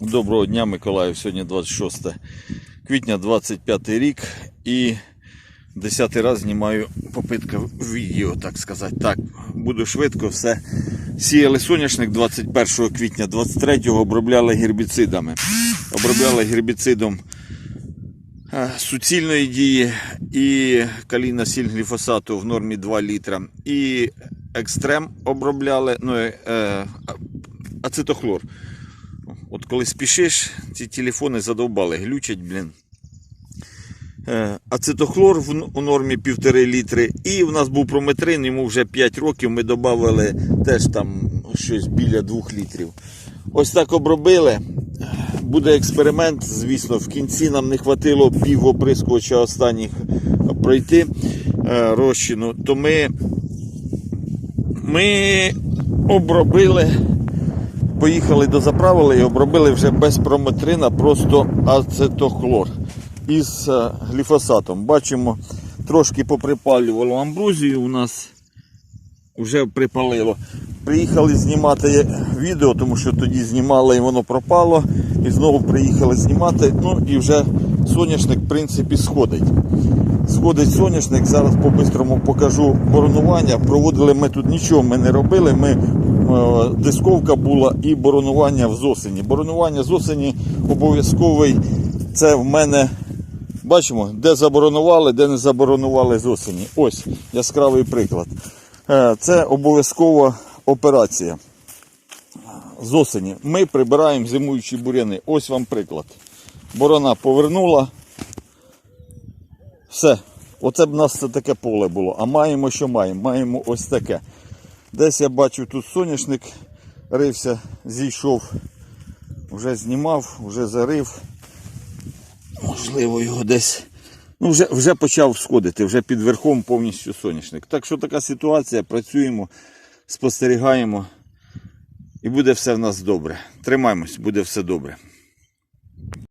Доброго дня, Миколаїв. Сьогодні 26 квітня, 25 рік і 10 раз знімаю попитка відео, так сказати. Так, буду швидко все. Сіяли соняшник 21 квітня, 23-го обробляли гербіцидами. Обробляли гербіцидом е, суцільної дії і калійна сіль гліфосату в нормі 2 літра. І екстрем обробляли, ну, е, ацетохлор. От коли спішиш, ці телефони задовбали, глючать, блін. Е, Ацетохлор у нормі 1,5 літри. І в нас був прометрин, йому вже 5 років ми додали теж там щось біля 2 літрів. Ось так обробили. Буде експеримент, звісно, в кінці нам не хватило пів оприскувача останніх пройти е, розчину, то ми, ми обробили поїхали до заправили і обробили вже без прометрина, просто ацетохлор із е, гліфосатом. Бачимо, трошки поприпалювало амбрузію у нас вже припалило. Приїхали знімати відео, тому що тоді знімали і воно пропало. І знову приїхали знімати. Ну і вже соняшник, в принципі, сходить. Сходить соняшник, зараз по-бистрому покажу боронування. Проводили ми тут нічого ми не робили. Ми, дисковка була і боронування з осені. Боронування з осені обов'язковий. Це в мене, бачимо, де заборонували, де не заборонували з осені. Ось яскравий приклад. Е, Це обов'язкова операція. З осені ми прибираємо зимуючі буряни. Ось вам приклад. Борона повернула. Все. Оце б у нас це таке поле було. А маємо, що маємо? Маємо ось таке. Десь я бачу тут соняшник рився, зійшов, вже знімав, вже зарив. Можливо, його десь. Ну, вже, вже почав сходити, вже під верхом повністю соняшник. Так що така ситуація, працюємо, спостерігаємо. І буде все в нас добре. Тримаємось, буде все добре.